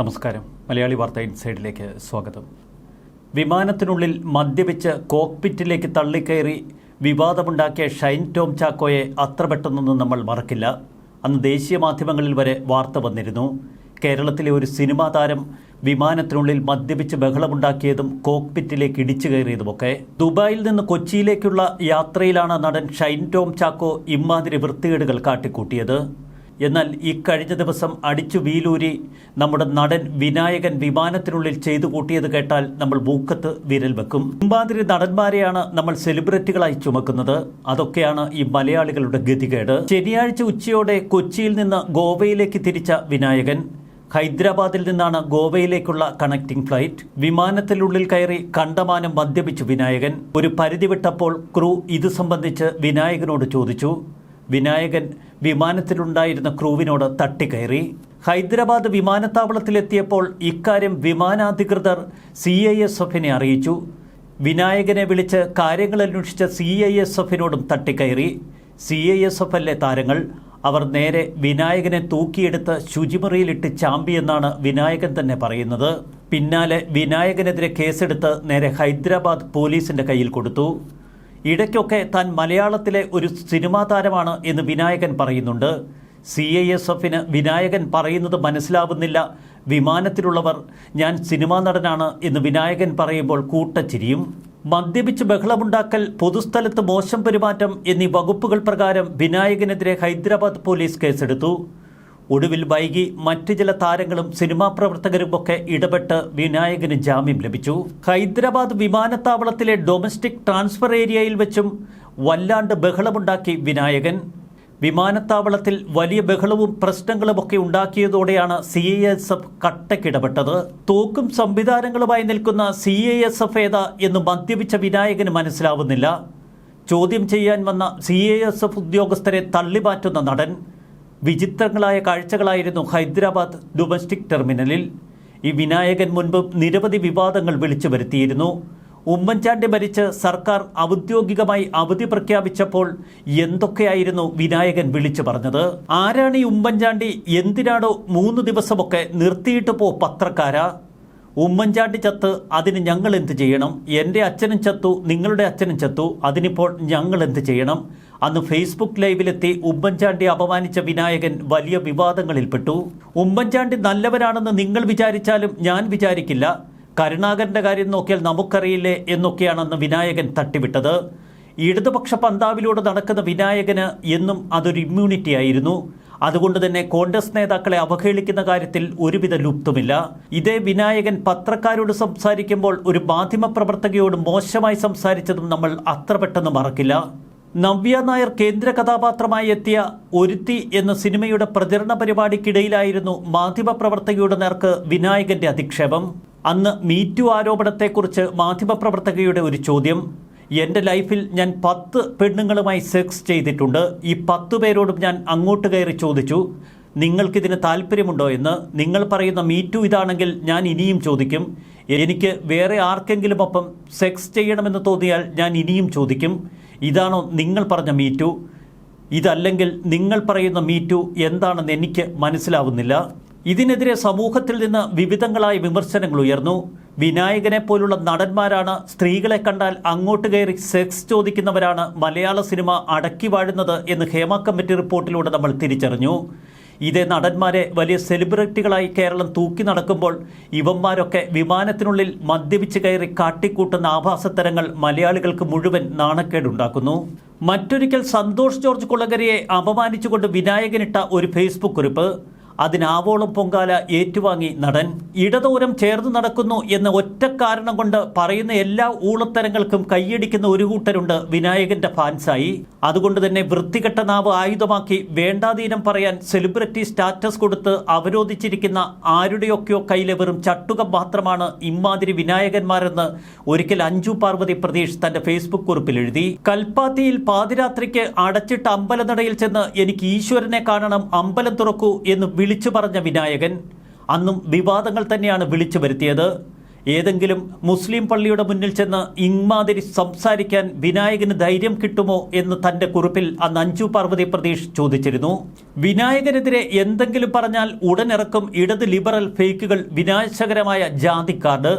നമസ്കാരം. മലയാളി വാർത്ത ഇൻസൈഡിലേക്ക് സ്വാഗതം. വിമാനത്തിനുള്ളിൽ മദ്യപിച്ച് കോക്പിറ്റിലേക്ക് തള്ളിക്കയറി വിവാദമുണ്ടാക്കിയ ഷൈൻ ടോം ചാക്കോയെ അത്ര പെട്ടെന്നൊന്നും നമ്മൾ മറക്കില്ല. അന്ന് ദേശീയ മാധ്യമങ്ങളിൽ വരെ വാർത്ത വന്നിരുന്നു. കേരളത്തിലെ ഒരു സിനിമാ താരം വിമാനത്തിനുള്ളിൽ മദ്യപിച്ച് ബഹളമുണ്ടാക്കിയതും കോക്പിറ്റിലേക്ക് ഇടിച്ചു കയറിയതുമൊക്കെ. ദുബായിൽ നിന്ന് കൊച്ചിയിലേക്കുള്ള യാത്രയിലാണ് നടൻ ഷൈൻ ടോം ചാക്കോ ഇമ്മാതിരി വൃത്തികേടുകൾ കാട്ടിക്കൂട്ടിയത്. എന്നാൽ ഇക്കഴിഞ്ഞ കഴിഞ്ഞ ദിവസം അടിച്ചു വീലൂരി നമ്മുടെ നടൻ വിനായകൻ വിമാനത്തിനുള്ളിൽ ചെയ്തു കൂട്ടിയത് കേട്ടാൽ നമ്മൾ മൂക്കത്ത് വിരൽ വെക്കും. മുമ്പാതിരി നടന്മാരെയാണ് നമ്മൾ സെലിബ്രിറ്റികളായി ചുമക്കുന്നത്. അതൊക്കെയാണ് ഈ മലയാളികളുടെ ഗതികേട്. ശനിയാഴ്ച ഉച്ചയോടെ കൊച്ചിയിൽ നിന്ന് ഗോവയിലേക്ക് തിരിച്ച വിനായകൻ. ഹൈദരാബാദിൽ നിന്നാണ് ഗോവയിലേക്കുള്ള കണക്റ്റിംഗ് ഫ്ലൈറ്റ്. വിമാനത്തിനുള്ളിൽ കയറി കണ്ടമാനം മദ്യപിച്ചു വിനായകൻ. ഒരു പരിധി വിട്ടപ്പോൾ ക്രൂ ഇത് സംബന്ധിച്ച് വിനായകനോട് ചോദിച്ചു. വിനായകൻ വിമാനത്തിലുണ്ടായിരുന്ന ക്രൂവിനോട് തട്ടിക്കയറി. ഹൈദരാബാദ് വിമാനത്താവളത്തിലെത്തിയപ്പോൾ ഇക്കാര്യം വിമാനാധികൃതർ സി ഐ എസ് എഫിനെ അറിയിച്ചു. വിനായകനെ വിളിച്ച് കാര്യങ്ങൾ അന്വേഷിച്ച സി ഐ എസ് എഫിനോടും തട്ടിക്കയറി. സി ഐ എസ് എഫ് അല്ലേ താരങ്ങൾ? അവർ നേരെ വിനായകനെ തൂക്കിയെടുത്ത് ശുചിമുറിയിലിട്ട് ചാമ്പിയെന്നാണ് വിനായകൻ തന്നെ പറയുന്നത്. പിന്നാലെ വിനായകനെതിരെ കേസെടുത്ത് നേരെ ഹൈദരാബാദ് പോലീസിന്റെ കയ്യിൽ കൊടുത്തു. ഇടയ്ക്കൊക്കെ താൻ മലയാളത്തിലെ ഒരു സിനിമാ താരമാണ് എന്ന് വിനായകൻ പറയുന്നുണ്ട്. സി ഐ എസ് എഫിന് വിനായകൻ പറയുന്നത് മനസ്സിലാവുന്നില്ല. വിമാനത്തിലുള്ളവർ ഞാൻ സിനിമാ നടനാണ് എന്ന് വിനായകൻ പറയുമ്പോൾ കൂട്ടച്ചിരിയും. മദ്യപിച്ച് ബഹളമുണ്ടാക്കൽ പൊതുസ്ഥലത്ത് മോശം പെരുമാറ്റം എന്നീ വകുപ്പുകൾ പ്രകാരം വിനായകനെതിരെ ഹൈദരാബാദ് പോലീസ് കേസെടുത്തു. ഒടുവിൽ വൈകി മറ്റു ചില താരങ്ങളും സിനിമാ പ്രവർത്തകരുമൊക്കെ ഇടപെട്ട് വിനായകന് ജാമ്യം ലഭിച്ചു. ഹൈദരാബാദ് വിമാനത്താവളത്തിലെ ഡൊമസ്റ്റിക് ട്രാൻസ്ഫർ ഏരിയയിൽ വെച്ചും വല്ലാണ്ട് ബഹളമുണ്ടാക്കി വിനായകൻ. വിമാനത്താവളത്തിൽ വലിയ ബഹളവും പ്രശ്നങ്ങളുമൊക്കെ ഉണ്ടാക്കിയതോടെയാണ് സി ഐ എസ് എഫ് കട്ടക്കിടപെട്ടത്. തോക്കും സംവിധാനങ്ങളുമായി നിൽക്കുന്ന സി ഐ എസ് എഫ് ഏതാ എന്ന് മദ്യപിച്ച വിനായകന് മനസ്സിലാവുന്നില്ല. ചോദ്യം ചെയ്യാൻ വന്ന സി ഐ എസ് എഫ് ഉദ്യോഗസ്ഥരെ തള്ളിമാറ്റുന്ന നടൻ. വിചിത്രങ്ങളായ കാഴ്ചകളായിരുന്നു ഹൈദരാബാദ് ഡൊമസ്റ്റിക് ടെർമിനലിൽ. ഈ വിനായകൻ മുൻപ് നിരവധി വിവാദങ്ങൾ വിളിച്ചു വരുത്തിയിരുന്നു. ഉമ്മൻചാണ്ടി മരിച്ച് സർക്കാർ ഔദ്യോഗികമായി അവധി പ്രഖ്യാപിച്ചപ്പോൾ എന്തൊക്കെയായിരുന്നു വിനായകൻ വിളിച്ചു പറഞ്ഞത്? ആരാണ് ഈ ഉമ്മൻചാണ്ടി? എന്തിനാണോ മൂന്ന് ദിവസമൊക്കെ നിർത്തിയിട്ട് പോ പത്രക്കാരാ? ഉമ്മൻചാണ്ടി ചത്ത് അതിന് ഞങ്ങൾ എന്ത് ചെയ്യണം? എന്റെ അച്ഛനും ചത്തു നിങ്ങളുടെ അച്ഛനും ചത്തു അതിനിപ്പോൾ ഞങ്ങൾ എന്ത് ചെയ്യണം? അന്ന് ഫേസ്ബുക്ക് ലൈവിലെത്തി ഉമ്മൻചാണ്ടി അപമാനിച്ച വിനായകൻ വലിയ വിവാദങ്ങളിൽപ്പെട്ടു. ഉമ്മൻചാണ്ടി നല്ലവരാണെന്ന് നിങ്ങൾ വിചാരിച്ചാലും ഞാൻ വിചാരിക്കില്ല. കരുണാകരന്റെ കാര്യം നോക്കിയാൽ നമുക്കറിയില്ലേ എന്നൊക്കെയാണെന്ന് വിനായകൻ തട്ടിവിട്ടത്. ഇടതുപക്ഷ പന്താവിലൂടെ നടക്കുന്ന വിനായകന് എന്നും അതൊരു ഇമ്മ്യൂണിറ്റി ആയിരുന്നു. അതുകൊണ്ട് തന്നെ കോൺഗ്രസ് നേതാക്കളെ അവഹേളിക്കുന്ന കാര്യത്തിൽ ഒരുവിധ ലുപ്തുമില്ല. ഇതേ വിനായകൻ പത്രക്കാരോട് സംസാരിക്കുമ്പോൾ ഒരു മാധ്യമപ്രവർത്തകയോട് മോശമായി സംസാരിച്ചതും നമ്മൾ അത്ര പെട്ടെന്ന് മറക്കില്ല. നവ്യ നായർ കേന്ദ്ര കഥാപാത്രമായി എത്തിയ ഒരുത്തി എന്ന സിനിമയുടെ പ്രചരണ പരിപാടിക്കിടയിലായിരുന്നു മാധ്യമപ്രവർത്തകയുടെ നേർക്ക് വിനായകന്റെ അധിക്ഷേപം. അന്ന് മീറ്റു ആരോപണത്തെക്കുറിച്ച് മാധ്യമപ്രവർത്തകയുടെ ഒരു ചോദ്യം. എന്റെ ലൈഫിൽ ഞാൻ പത്ത് പെണ്ണുങ്ങളുമായി സെക്സ് ചെയ്തിട്ടുണ്ട്. ഈ പത്ത് പേരോടും ഞാൻ അങ്ങോട്ട് കയറി ചോദിച്ചു നിങ്ങൾക്കിതിന് താല്പര്യമുണ്ടോ? എന്ന്. നിങ്ങൾ പറയുന്ന മീറ്റു ഇതാണെങ്കിൽ ഞാൻ ഇനിയും ചോദിക്കും. എനിക്ക് വേറെ ആർക്കെങ്കിലും ഒപ്പം സെക്സ് ചെയ്യണമെന്ന് തോന്നിയാൽ ഞാൻ ഇനിയും ചോദിക്കും. ഇതാണോ നിങ്ങൾ പറഞ്ഞ മീറ്റു ഇതല്ലെങ്കിൽ നിങ്ങൾ പറയുന്ന മീറ്റു എന്താണെന്ന് എനിക്ക് മനസ്സിലാവുന്നില്ല. ഇതിനെതിരെ സമൂഹത്തിൽ നിന്ന് വിവിധങ്ങളായ വിമർശനങ്ങൾ ഉയർന്നു. വിനായകനെ പോലുള്ള നടന്മാരാണ് സ്ത്രീകളെ കണ്ടാൽ അങ്ങോട്ട് കയറി സെക്സ് ചോദിക്കുന്നവരാണ് മലയാള സിനിമ അടക്കി വാഴുന്നത് എന്ന് ഹേമ കമ്മിറ്റി റിപ്പോർട്ടിലൂടെ നമ്മൾ തിരിച്ചറിഞ്ഞു. ഇതേ നടന്മാരെ വലിയ സെലിബ്രിറ്റികളായി കേരളം തൂക്കി നടക്കുമ്പോൾ ഇവന്മാരൊക്കെ വിമാനത്തിനുള്ളിൽ മദ്യപിച്ച് കയറി കാട്ടിക്കൂട്ടുന്ന ആഭാസത്തരങ്ങൾ മലയാളികൾക്ക് മുഴുവൻ നാണക്കേടുണ്ടാക്കുന്നു. മറ്റൊരിക്കൽ സന്തോഷ് ജോർജ് കുളകരയെ അപമാനിച്ചുകൊണ്ട് വിനായകനിട്ട ഒരു ഫേസ്ബുക്ക് കുറിപ്പ്. അതിനാവോളം പൊങ്കാല ഏറ്റുവാങ്ങി നടൻ ഇടതൂരം ചേർന്ന് നടക്കുന്നു എന്ന ഒറ്റ കാരണം കൊണ്ട് പറയുന്ന എല്ലാ ഊളത്തരങ്ങൾക്കും കൈയടിക്കുന്ന ഒരു കൂട്ടരുണ്ട് വിനായകന്റെ ഫാൻസായി. അതുകൊണ്ട് തന്നെ വൃത്തികെട്ട നാവ് ആയുധമാക്കി വേണ്ടാതീനം പറയാൻ സെലിബ്രിറ്റി സ്റ്റാറ്റസ് കൊടുത്ത് അവരോധിച്ചിരിക്കുന്ന ആരുടെയൊക്കെയോ കയ്യിലെ വെറും ചട്ടുകം മാത്രമാണ് ഇമ്മാതിരി വിനായകന്മാരെന്ന് ഒരിക്കൽ അഞ്ജു പാർവതി പ്രതീഷ് തന്റെ ഫേസ്ബുക്ക് കുറിപ്പിൽ എഴുതി. കൽപ്പാത്തിയിൽ പാതിരാത്രിക്ക് അടച്ചിട്ട് അമ്പലനടയിൽ ചെന്ന് എനിക്ക് ഈശ്വരനെ കാണണം അമ്പലം തുറക്കൂ എന്ന് വിളിച്ചു പറഞ്ഞ വിനായകൻ അന്നും വിവാദങ്ങൾ തന്നെയാണ് വിളിച്ചു വരുത്തിയത്. ഏതെങ്കിലും മുസ്ലിം പള്ളിയുടെ മുന്നിൽ ചെന്ന് ഇമാതിരി സംസാരിക്കാൻ വിനായകന് ധൈര്യം കിട്ടുമോ എന്ന് തന്റെ കുറിപ്പിൽ അന്ന് അഞ്ജു പാർവതി പ്രതീഷ് ചോദിച്ചിരുന്നു. വിനായകനെതിരെ എന്തെങ്കിലും പറഞ്ഞാൽ ഉടനിറക്കും ഇടത് ലിബറൽ ഫേക്കുകൾ വിനാശകരമായ ജാതി കാർഡ്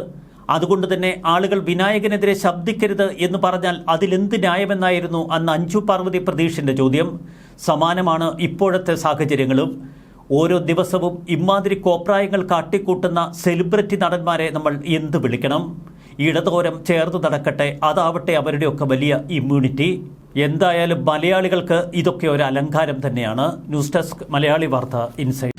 അതുകൊണ്ട് തന്നെ ആളുകൾ വിനായകനെതിരെ ശബ്ദിക്കരുത് എന്ന് പറഞ്ഞാൽ അതിലെന്ത് ന്യായമെന്നായിരുന്നു അന്ന് അഞ്ജു പാർവതി പ്രതീഷിന്റെ ചോദ്യം. സമാനമാണ് ഇപ്പോഴത്തെ സാഹചര്യങ്ങളും. ഓരോ ദിവസവും ഇമാതിരി കോപ്രായങ്ങൾ കാട്ടിക്കൂട്ടുന്ന സെലിബ്രിറ്റി നടന്മാരെ നമ്മൾ എന്ത് വിളിക്കണം? ഇടതോരം ചേർത്ത് നടക്കട്ടെ അതാവട്ടെ അവരുടെയൊക്കെ വലിയ ഇമ്മ്യൂണിറ്റി എന്തായാലും മലയാളികൾക്ക് ഇതൊക്കെ ഒരു അലങ്കാരം തന്നെയാണ്. ന്യൂസ് ഡെസ്ക് മലയാളി വാർത്ത ഇൻസൈഡ്.